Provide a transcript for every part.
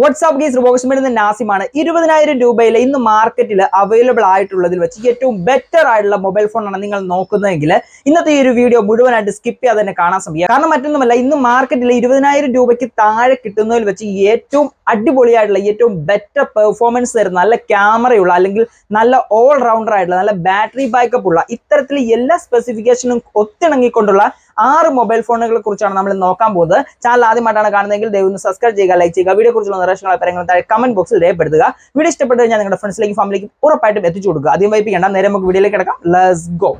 WhatsApp ഗീസ് ബോക്സ്മെന്റ് നാസിമാണ്. ഇരുപതിനായിരം രൂപയിൽ ഇന്ന് മാർക്കറ്റിൽ അവൈലബിൾ ആയിട്ടുള്ളതിൽ വെച്ച് ഏറ്റവും ബെറ്റർ ആയിട്ടുള്ള മൊബൈൽ ഫോണാണ് നിങ്ങൾ നോക്കുന്നതെങ്കിൽ ഇന്നത്തെ ഈ ഒരു വീഡിയോ മുഴുവനായിട്ട് സ്കിപ്പ് ചെയ്യാതെ തന്നെ കാണാൻ ശ്രമിക്കുക. കാരണം മറ്റൊന്നുമല്ല ഇന്ന് മാർക്കറ്റിൽ ഇരുപതിനായിരം രൂപയ്ക്ക് താഴെ കിട്ടുന്നതിൽ വെച്ച് ഏറ്റവും അടിപൊളിയായിട്ടുള്ള ഏറ്റവും ബെറ്റർ പെർഫോമൻസ് തരുന്ന നല്ല ക്യാമറയുള്ള അല്ലെങ്കിൽ നല്ല ഓൾ റൗണ്ടർ ആയിട്ടുള്ള നല്ല ബാറ്ററി ബാക്കപ്പ് ഉള്ള ഇത്തരത്തിൽ എല്ലാ സ്പെസിഫിക്കേഷനും ഒത്തിണങ്ങിക്കൊണ്ടുള്ള ആറ് മൊബൈൽ ഫോണുകളെ കുറിച്ചാണ് നമ്മൾ നോക്കാൻ പോകുന്നത്. ചാനൽ ആദ്യമായിട്ടാണ് കാണുന്നതെങ്കിൽ ദയവ് സബ്സ്ക്രൈബ് ചെയ്യുക ലൈക്ക് ചെയ്യുക വീഡിയോ കുറിച്ചുള്ള നിർദ്ദേശങ്ങൾ അഭിപ്രായങ്ങൾ താഴെ കമന്റ് ബോക്സിൽ രേഖപ്പെടുത്തുക. വീഡിയോ ഇഷ്ടപ്പെട്ടു കഴിഞ്ഞാൽ നിങ്ങളുടെ ഫ്രണ്ട്സിലേക്കും ഫാമിലിക്ക് ഉറപ്പായിട്ടും എത്തിച്ചു കൊടുക്കുക. ആദ്യം വൈപ്പിക്കേണ്ട നേരെ നമുക്ക് വീഡിയോയിലേക്ക് കിടക്കാം. ലെറ്റ്സ് ഗോ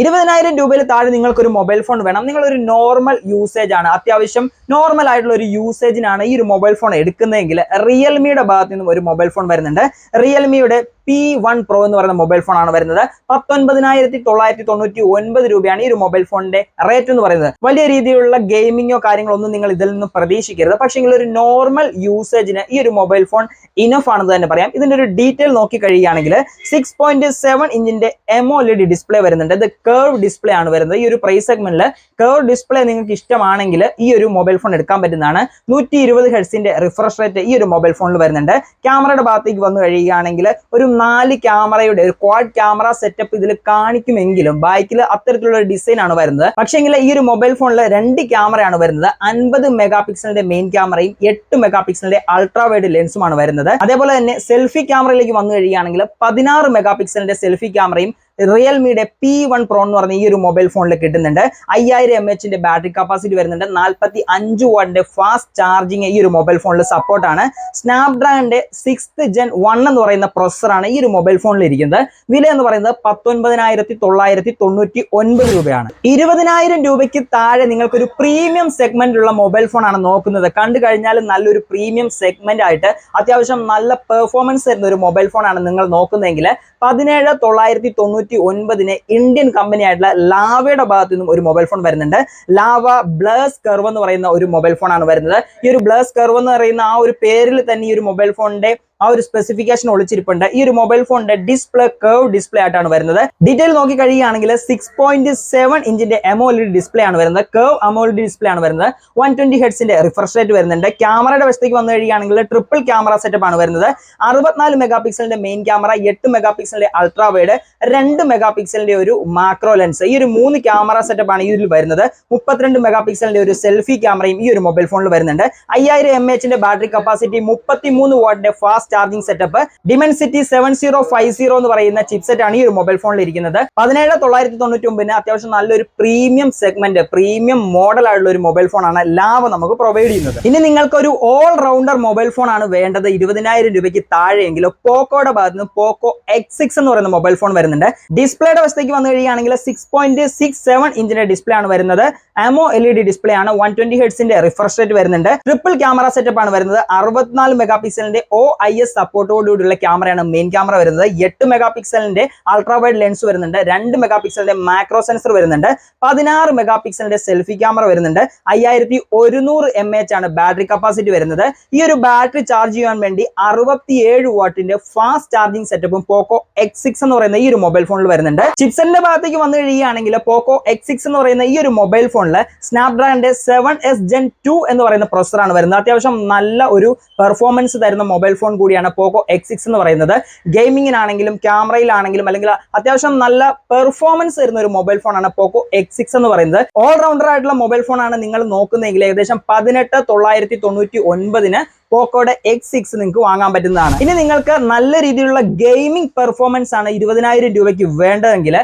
ഇരുപതിനായിരം രൂപയിൽ താഴെ നിങ്ങൾക്ക് ഒരു മൊബൈൽ ഫോൺ വേണം. നിങ്ങൾ ഒരു നോർമൽ യൂസേജ് ആണ്. അത്യാവശ്യം നോർമൽ ആയിട്ടുള്ള ഒരു യൂസേജിനാണ് ഈ ഒരു മൊബൈൽ ഫോൺ എടുക്കുന്നതെങ്കിൽ റിയൽമിയുടെ ഭാഗത്ത് നിന്നും ഒരു മൊബൈൽ ഫോൺ വരുന്നുണ്ട്. റിയൽമിയുടെ പി വൺ പ്രോ എന്ന് പറയുന്ന മൊബൈൽ ഫോൺ ആണ് വരുന്നത്. പത്തൊൻപതിനായിരത്തി തൊള്ളായിരത്തി തൊണ്ണൂറ്റി ഒൻപത് രൂപയാണ് ഈ ഒരു മൊബൈൽ ഫോണിന്റെ റേറ്റ് എന്ന് പറയുന്നത്. വലിയ രീതിയിലുള്ള ഗെയിമിങ്ങോ കാര്യങ്ങളോ ഒന്നും നിങ്ങൾ ഇതിൽ നിന്ന് പ്രതീക്ഷിക്കരുത്. പക്ഷേ ഒരു നോർമൽ യൂസേജിന് ഈ ഒരു മൊബൈൽ ഫോൺ ഇനഫ് ആണെന്ന് തന്നെ പറയാം. ഇതിന്റെ ഒരു ഡീറ്റെയിൽ നോക്കി കഴിയുകയാണെങ്കിൽ സിക്സ് പോയിന്റ് സെവൻ ഇഞ്ചിന്റെ എമോലെഡ് ഡിസ്പ്ലേ വരുന്നുണ്ട്. ഇത് കേർവ് ഡിസ്പ്ലേ ആണ് വരുന്നത്. ഈ ഒരു പ്രൈസ് സെഗ്മെന്റിൽ കേർവ് ഡിസ്പ്ലേ നിങ്ങൾക്ക് ഇഷ്ടമാണെങ്കിൽ ഈ ഒരു മൊബൈൽ ഫോൺ എടുക്കാൻ പറ്റുന്നതാണ്. നൂറ്റി ഇരുപത് ഹെഡ്സിന്റെ റിഫ്രഷ് റേറ്റ് ഈ ഒരു മൊബൈൽ ഫോണിൽ വരുന്നുണ്ട്. ക്യാമറയുടെ ഭാഗത്തേക്ക് വന്നു കഴിയുകയാണെങ്കിൽ ഒരു നാല് ക്യാമറയുടെ ഒരു ക്വാഡ് ക്യാമറ സെറ്റപ്പ് ഇതിൽ കാണിക്കുമെങ്കിലും ബൈക്കിൽ അത്തരത്തിലുള്ള ഒരു ഡിസൈൻ ആണ് വരുന്നത്. പക്ഷേങ്കിൽ ഈ ഒരു മൊബൈൽ ഫോണിൽ രണ്ട് ക്യാമറയാണ് വരുന്നത്. അൻപത് മെഗാ പിക്സലിന്റെ മെയിൻ ക്യാമറയും എട്ട് മെഗാ പിക്സലിന്റെ അൾട്രാ വൈഡ് ലെൻസുമാണ് വരുന്നത്. അതേപോലെ തന്നെ സെൽഫി ക്യാമറയിലേക്ക് വന്നു കഴിയുകയാണെങ്കിൽ പതിനാറ് മെഗാ പിക്സലിന്റെ സെൽഫി ക്യാമറയും റിയൽമിയുടെ പി വൺ പ്രോ എന്ന് പറഞ്ഞ ഈ ഒരു മൊബൈൽ ഫോണിൽ കിട്ടുന്നുണ്ട്. അയ്യായിരം എം എച്ചിന്റെ ബാറ്ററി കപ്പാസിറ്റി വരുന്നുണ്ട്. നാൽപ്പത്തി അഞ്ച് വാട്ടിന്റെ ഫാസ്റ്റ് ചാർജിങ് ഈ ഒരു മൊബൈൽ ഫോണിൽ സപ്പോർട്ടാണ് സ്നാപ്ഡ്രാഗന്റെ സിക്സ്ത് ജെൻ വൺ എന്ന് പറയുന്ന പ്രൊസറാണ് ഈ ഒരു മൊബൈൽ ഫോണിൽ ഇരിക്കുന്നത്. വില എന്ന് പറയുന്നത് പത്തൊൻപതിനായിരത്തി തൊള്ളായിരത്തി തൊണ്ണൂറ്റി ഒൻപത് രൂപയാണ്. ഇരുപതിനായിരം രൂപയ്ക്ക് താഴെ നിങ്ങൾക്കൊരു പ്രീമിയം സെഗ്മെന്റിലുള്ള മൊബൈൽ ഫോൺ ആണ് നോക്കുന്നത്. കണ്ടു കഴിഞ്ഞാൽ നല്ലൊരു പ്രീമിയം സെഗ്മെന്റ് ആയിട്ട് അത്യാവശ്യം നല്ല പെർഫോമൻസ് തരുന്ന ഒരു മൊബൈൽ ഫോൺ ആണ് നിങ്ങൾ നോക്കുന്നതെങ്കിൽ പതിനേഴ് തൊള്ളായിരത്തി ഒൻപതിന് ഇന്ത്യൻ കമ്പനി ആയിട്ടുള്ള ലാവയുടെ ഭാഗത്തു നിന്നും ഒരു മൊബൈൽ ഫോൺ വരുന്നുണ്ട്. ലാവ ബ്ലസ് കർവ് എന്ന് പറയുന്ന ഒരു മൊബൈൽ ഫോൺ ആണ് വരുന്നത്. ഈ ഒരു ബ്ലസ് കർവ് എന്ന് പറയുന്ന ആ ഒരു പേരിൽ തന്നെ ഈ ഒരു മൊബൈൽ ഫോണിന്റെ ആ ഒരു സ്പെസിഫിക്കേഷൻ ഒളിച്ചിരിപ്പുണ്ട്. ഈ ഒരു മൊബൈൽ ഫോണിന്റെ ഡിസ്പ്ലേ കേവ് ഡിസ്പ്ലേ ആയിട്ടാണ് വരുന്നത്. ഡീറ്റെയിൽ നോക്കി കഴിയുകയാണെങ്കിൽ സിക്സ് പോയിന്റ് സെവൻ ഇഞ്ചിന്റെ എമോലിഡ് ഡിസ്പ്ലേ ആണ് വരുന്നത്. കർവ് അമോലിഡ് ഡിസ്പ്ലേ ആണ് വരുന്നത്. വൺ ട്വന്റി ഹെഡ്സിന്റെ റിഫ്രഷ് റേറ്റ് വരുന്നുണ്ട്. ക്യാമറയുടെ വശത്തേക്ക് വന്നു കഴിയുകയാണെങ്കിൽ ട്രിപ്പിൾ ക്യാമറ സെറ്റപ്പ് ആണ് വരുന്നത്. അറുപത്തിനാല് മെഗാ പിക്സലിന്റെ മെയിൻ ക്യാമറ എട്ട് മെഗാ പിക്സലിന്റെ അൾട്രാ വൈഡ് രണ്ട് മെഗാ പിക്സലിന്റെ ഒരു മാക്രോ ലെൻസ് ഈ ഒരു മൂന്ന് ക്യാമറ സെറ്റപ്പ് ആണ് ഇതിൽ വരുന്നത്. മുപ്പത്തിരണ്ട് മെഗാ പിക്സലിന്റെ ഒരു സെൽഫി ക്യാമറയും ഈ ഒരു മൊബൈൽ ഫോണിൽ വരുന്നുണ്ട്. അയ്യായിരം എം എച്ചിന്റെ ബാറ്ററി കപ്പാസിറ്റി മുപ്പത്തി മൂന്ന് വാട്ടിന്റെ fast charging setup Dimensity seven zero five zero എന്ന് പറയുന്ന ചിപ്സെറ്റ് ആണ് ഈ ഒരു മൊബൈൽ ഫോണിൽ ഇരിക്കുന്നത്. പതിനേഴ് തൊള്ളായിരത്തി തൊണ്ണൂറ്റി ഒമ്പതിന് അത്യാവശ്യം നല്ലൊരു പ്രീമിയം സെഗ്മെന്റ് പ്രീമിയം മോഡൽ ആയിട്ടുള്ള ഒരു മൊബൈൽ ഫോണാണ് ലാവ നമുക്ക് പ്രൊവൈഡ് ചെയ്യുന്നത്. ഇനി നിങ്ങൾക്ക് ഒരു ഓൾ റൗണ്ടർ മൊബൈൽ ഫോൺ ആണ് വേണ്ടത്. ഇരുപതിനായിരം രൂപയ്ക്ക് താഴെയെങ്കിലും പോക്കോയുടെ ഭാഗത്ത് നിന്ന് പോക്കോ എക്സ് സിക്സ് എന്ന് പറയുന്ന മൊബൈൽ ഫോൺ വരുന്നുണ്ട്. ഡിസ്പ്ലേയുടെ വശത്തേക്ക് വന്നു കഴിയുകയാണെങ്കിൽ സിക്സ് പോയിന്റ് സിക്സ് സെവൻ ഇഞ്ചിന്റെ ഡിസ്പ്ലേ ആണ് വരുന്നത്. AMOLED display ആണ്. വൺ ട്വന്റി ഹെഡ്സിന്റെ റിഫ്രഷ് റേറ്റ് വരുന്നുണ്ട്. ട്രിപ്പിൾ ക്യാമറ സെറ്റപ്പ് ആണ് വരുന്നത്. അറുപത്തിനാല് മെഗാ പിക്സലിന്റെ ഒ ഐ എസ് സപ്പോർട്ടോടുകൂടിയുള്ള ക്യാമറയാണ് മെയിൻ ക്യാമറ വരുന്നത്. എട്ട് മെഗാ പിക്സലിന്റെ അൾട്രാ വൈഡ് ലെൻസ് വരുന്നുണ്ട്. രണ്ട് മെഗാ പിക്സലിന്റെ മാക്രോ സെൻസർ വരുന്നുണ്ട്. പതിനാറ് മെഗാ പിക്സലിന്റെ സെൽഫി ക്യാമറ വരുന്നുണ്ട്. അയ്യായിരത്തി ഒരുന്നൂറ് എം എച്ച് ആണ് ബാറ്ററി കപ്പാസിറ്റി വരുന്നത്. ഈ ഒരു ബാറ്ററി ചാർജ് ചെയ്യാൻ വേണ്ടി അറുപത്തിയേഴ് വാട്ടിന്റെ ഫാസ്റ്റ് ചാർജിംഗ് സെറ്റപ്പും പോക്കോ എക്സ് സിക്സ് എന്ന് പറയുന്ന ഈ ഒരു മൊബൈൽ ഫോണിൽ വരുന്നുണ്ട്. ചിപ്സന്റെ ഭാഗത്തേക്ക് വന്നു കഴിയുകയാണെങ്കിൽ പോക്കോ എക്സ് സിക്സ് എന്ന് പറയുന്ന ഈ ഒരു മൊബൈൽ ഫോണിൽ സ്നാപ്ഡ്രാഗന്റെ സെവൻ എസ് ജെൻ ടു എന്ന് പറയുന്ന പ്രൊസറാണ് വരുന്നത്. അത്യാവശ്യം നല്ല ഒരു പെർഫോമൻസ് തരുന്ന മൊബൈൽ ഫോൺ കൂടിയാണ് പോക്കോ എക്സ് സിക്സ് എന്ന് പറയുന്നത്. ഗെയിമിങ്ങിനാണെങ്കിലും ക്യാമറയിലാണെങ്കിലും അല്ലെങ്കിൽ അത്യാവശ്യം നല്ല പെർഫോമൻസ് തരുന്ന ഒരു മൊബൈൽ ഫോണാണ് പോക്കോ എക്സ് സിക്സ് എന്ന് പറയുന്നത്. ഓൾറൗണ്ടർ ആയിട്ടുള്ള മൊബൈൽ ഫോണാണ് നിങ്ങൾ നോക്കുന്നതെങ്കിൽ ഏകദേശം പതിനെട്ട് തൊള്ളായിരത്തി തൊണ്ണൂറ്റി ഒൻപതിന് പോക്കോയുടെ എക്സ് സിക്സ് നിങ്ങൾക്ക് വാങ്ങാൻ പറ്റുന്നതാണ്. ഇനി നിങ്ങൾക്ക് നല്ല രീതിയിലുള്ള ഗെയിമിംഗ് പെർഫോമൻസ് ആണ് ഇരുപതിനായിരം രൂപയ്ക്ക് വേണ്ടതെങ്കിൽ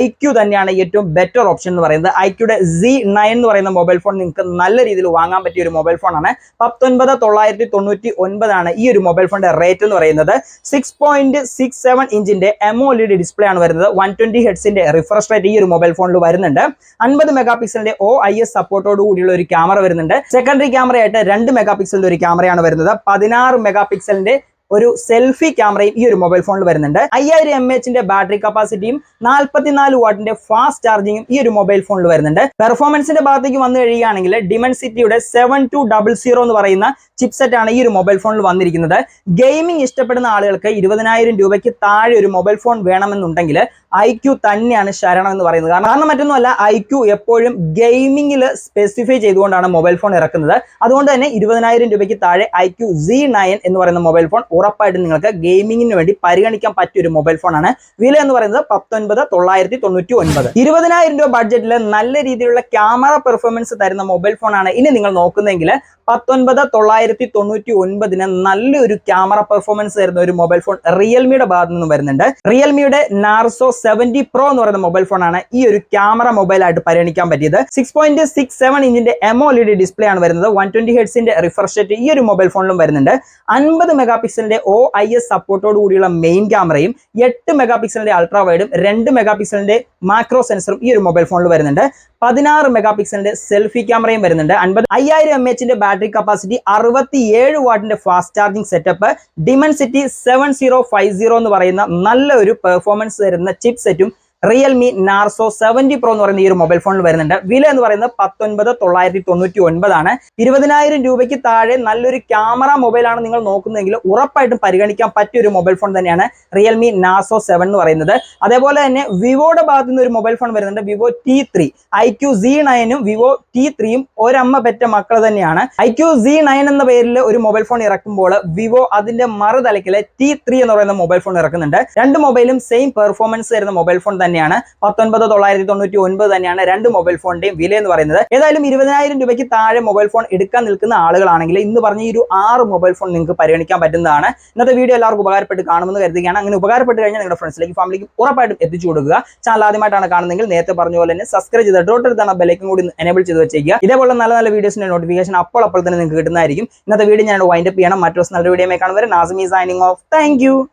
ഐക്യു തന്നെയാണ് ഏറ്റവും ബെറ്റർ ഓപ്ഷൻ എന്ന് പറയുന്നത്. ഐ ക്യൂടെ സി നയൻ എന്ന് പറയുന്ന മൊബൈൽ ഫോൺ നിങ്ങൾക്ക് നല്ല രീതിയിൽ വാങ്ങാൻ പറ്റിയ ഒരു മൊബൈൽ ഫോണാണ് പത്തൊൻപത് തൊള്ളായിരത്തി തൊണ്ണൂറ്റി ഒൻപതാണ് ഈ ഒരു മൊബൈൽ ഫോണിന്റെ റേറ്റ് എന്ന് പറയുന്നത്. സിക്സ് പോയിന്റ് സിക്സ് സെവൻ ഇഞ്ചിന്റെ എമോലിഡ് ഡിസ്പ്ലേ ആണ് വരുന്നത്. വൺ ട്വന്റി ഹെഡ്സിന്റെ റിഫ്രഷ് റേറ്റ് ഈ ഒരു മൊബൈൽ ഫോണിൽ വരുന്നുണ്ട്. അൻപത് മെഗാ പിക്സലിന്റെ ഒ ഐ എസ് സപ്പോർട്ടോട് കൂടിയുള്ള ഒരു ക്യാമറ വരുന്നുണ്ട്. സെക്കൻഡറി ക്യാമറയായിട്ട് രണ്ട് മെഗാ പിക്സലിന്റെ ഒരു ക്യാമറയാണ് വരുന്നത്. പതിനാറ് മെഗാ പിക്സലിന്റെ ഒരു സെൽഫി ക്യാമറയും ഈ ഒരു മൊബൈൽ ഫോണിൽ വരുന്നുണ്ട്. അയ്യായിരം എം എച്ചിന്റെ ബാറ്ററി കപ്പാസിറ്റിയും നാൽപ്പത്തിനാല് വാട്ടിന്റെ ഫാസ്റ്റ് ചാർജിങ്ങും ഈ ഒരു മൊബൈൽ ഫോണിൽ വരുന്നുണ്ട്. പെർഫോമൻസിന്റെ ഭാഗത്തേക്ക് വന്നു കഴിയുകയാണെങ്കിൽ ഡിമൻസിറ്റിയുടെ സെവൻ ടു ഡബിൾ സീറോ എന്ന് പറയുന്ന ചിപ്സെറ്റ് ആണ് ഈ ഒരു മൊബൈൽ ഫോണിൽ വന്നിരിക്കുന്നത്. ഗെയിമിംഗ് ഇഷ്ടപ്പെടുന്ന ആളുകൾക്ക് ഇരുപതിനായിരം രൂപയ്ക്ക് താഴെ ഒരു മൊബൈൽ ഫോൺ വേണമെന്നുണ്ടെങ്കിൽ ഐ തന്നെയാണ് ശരണം എന്ന് പറയുന്നത്. കാരണം മറ്റൊന്നുമല്ല ഐ എപ്പോഴും ഗെയിമിംഗിൽ സ്പെസിഫൈ ചെയ്തുകൊണ്ടാണ് മൊബൈൽ ഫോൺ ഇറക്കുന്നത്. അതുകൊണ്ട് തന്നെ ഇരുപതിനായിരം രൂപയ്ക്ക് താഴെ ഐ ക്യു എന്ന് പറയുന്ന മൊബൈൽ ഫോൺ ഉറപ്പായിട്ടും നിങ്ങൾക്ക് ഗെയിമിങ്ങിന് വേണ്ടി പരിഗണിക്കാൻ പറ്റിയ ഒരു മൊബൈൽ ഫോണാണ്. വില എന്ന് പറയുന്നത് പത്തൊൻപത് തൊള്ളായിരത്തി തൊണ്ണൂറ്റി ഒൻപത് ഇരുപതിനായിരം രൂപ ബഡ്ജറ്റിൽ നല്ല രീതിയിലുള്ള ക്യാമറ പെർഫോമൻസ് തരുന്ന മൊബൈൽ ഫോണാണ് ഇനി നിങ്ങൾ നോക്കുന്നതെങ്കിൽ പത്തൊൻപത് തൊള്ളായിരത്തി തൊണ്ണൂറ്റി ഒൻപതിന് നല്ലൊരു ക്യാമറ പെർഫോമൻസ് തരുന്ന ഒരു മൊബൈൽ ഫോൺ റിയൽമിയുടെ ഭാഗത്ത് നിന്ന് വരുന്നുണ്ട്. റിയൽമിയുടെ നാർസോ സെവന്റി പ്രോ എന്ന് പറയുന്ന മൊബൈൽ ഫോണാണ് ഈ ഒരു ക്യാമറ മൊബൈൽ ആയിട്ട് പരിഗണിക്കാൻ പറ്റിയത്. സിക്സ് പോയിന്റ് സിക്സ് സെവൻ ഇഞ്ചിന്റെ എമോലിഡ് ഡിസ്പ്ലേ ആണ് വരുന്നത്. വൺ ട്വന്റി ഹെഡ്സിന്റെ റിഫ്രഷ് റേറ്റ് ഈ ഒരു മൊബൈൽ ഫോണിലും വരുന്നുണ്ട്. അൻപത് മെഗാ പിക്സലിന്റെ ഒ ഐ എസ് സപ്പോർട്ടോട് കൂടിയുള്ള മെയിൻ ക്യാമറയും എട്ട് മെഗാ പിക്സലിന്റെ അൾട്രാ വൈഡും രണ്ട് മെഗാ പിക്സലിന്റെ മാക്രോ സെൻസറും ഈ ഒരു മൊബൈൽ ഫോണിൽ വരുന്നുണ്ട്. പതിനാറ് മെഗാ പിക്സലിന്റെ സെൽഫി ക്യാമറയും വരുന്നുണ്ട്. അൻപത് അയ്യായിരം എം എച്ചിന്റെ ബാറ്ററി കപ്പാസിറ്റി അറുപത്തി ഏഴ് വാട്ടിന്റെ fast charging setup Dimensity seven zero five zero എന്ന് പറയുന്ന നല്ലൊരു പെർഫോമൻസ് തരുന്ന ചിപ്പ് സെറ്റും റിയൽമി നാർസോ സെവന്റി പ്രോ എന്ന് പറയുന്ന ഈ ഒരു മൊബൈൽ ഫോണിൽ വരുന്നുണ്ട്. വില എന്ന് പറയുന്നത് പത്തൊൻപത് തൊള്ളായിരത്തി തൊണ്ണൂറ്റി ഒൻപതാണ് ഇരുപതിനായിരം രൂപയ്ക്ക് താഴെ നല്ലൊരു ക്യാമറ മൊബൈലാണ് നിങ്ങൾ നോക്കുന്നതെങ്കിൽ ഉറപ്പായിട്ടും പരിഗണിക്കാൻ പറ്റിയ ഒരു മൊബൈൽ ഫോൺ തന്നെയാണ് റിയൽമി നാസോ സെവൻ എന്ന് പറയുന്നത്. അതേപോലെ തന്നെ വിവോയുടെ ഭാഗത്തു നിന്ന് ഒരു മൊബൈൽ ഫോൺ വരുന്നുണ്ട്. Vivo T three I Q C നയനും Vivo T ത്രീയും ഒരമ്മ പെറ്റ മക്കൾ തന്നെയാണ്. ഐ ക്യു സി നയൻ എന്ന പേരിൽ ഒരു മൊബൈൽ ഫോൺ ഇറക്കുമ്പോൾ വിവോ അതിന്റെ മറുതലക്കിലെ ടി ത്രീ എന്ന് പറയുന്ന മൊബൈൽ ഫോൺ ഇറക്കുന്നുണ്ട്. രണ്ട് മൊബൈലും സെയിം പെർഫോമൻസ് തരുന്ന മൊബൈൽ ഫോൺ തന്നെയാണ്. പത്തൊൻപത് തൊള്ളായിരത്തി തൊണ്ണൂറ്റി ഒൻപത് തന്നെയാണ് രണ്ട് മൊബൈൽ ഫോണിന്റെയും വില എന്ന് പറയുന്നത്. ഏതായാലും ഇരുപതിനായിരം രൂപയ്ക്ക് താഴെ മൊബൈൽ ഫോൺ എടുക്കാൻ നിൽക്കുന്ന ആളുകളാണെങ്കിൽ ഇന്ന് പറഞ്ഞ ഈ ഒരു ആറ് മൊബൈൽ ഫോൺ നിങ്ങൾക്ക് പരിഗണിക്കാൻ പറ്റുന്നതാണ്. ഇന്നത്തെ വീഡിയോ എല്ലാവർക്കും ഉപകാരപ്പെട്ട് കാണുമെന്ന് കരുതുകയാണ്. അങ്ങനെ ഉപകാരപ്പെട്ട് കഴിഞ്ഞാൽ നിങ്ങളുടെ ഫ്രണ്ട്സിലേക്ക് ഫാമിലിക്ക് ഉറപ്പായിട്ടും എത്തിച്ചു കൊടുക്കുക. ചാനൽ ആദ്യമായിട്ടാണ് കാണുന്നതെങ്കിൽ നേരത്തെ പറഞ്ഞ പോലെ തന്നെ സബ്സ്ക്രൈബ് ചെയ്ത് ഡോട്ട് എടുത്താണ് ബെലൈക്കും കൂടി എനേബിൾ ചെയ്ത് വെച്ചേക്കുക. ഇതേപോലെ നല്ല നല്ല വീഡിയോസിന്റെ നോട്ടിഫിക്കേഷൻ അപ്പോൾ അപ്പോൾ തന്നെ നിങ്ങൾക്ക് കിട്ടുന്നതായിരിക്കും. ഇന്നത്തെ വീഡിയോ ഞാൻ വൈൻഡപ്പ് ചെയ്യണം. മറ്റൊരു നല്ല വീഡിയോ കാണുന്നവരെ നാസമി സൈനിങ് ഓഫ് താങ്ക്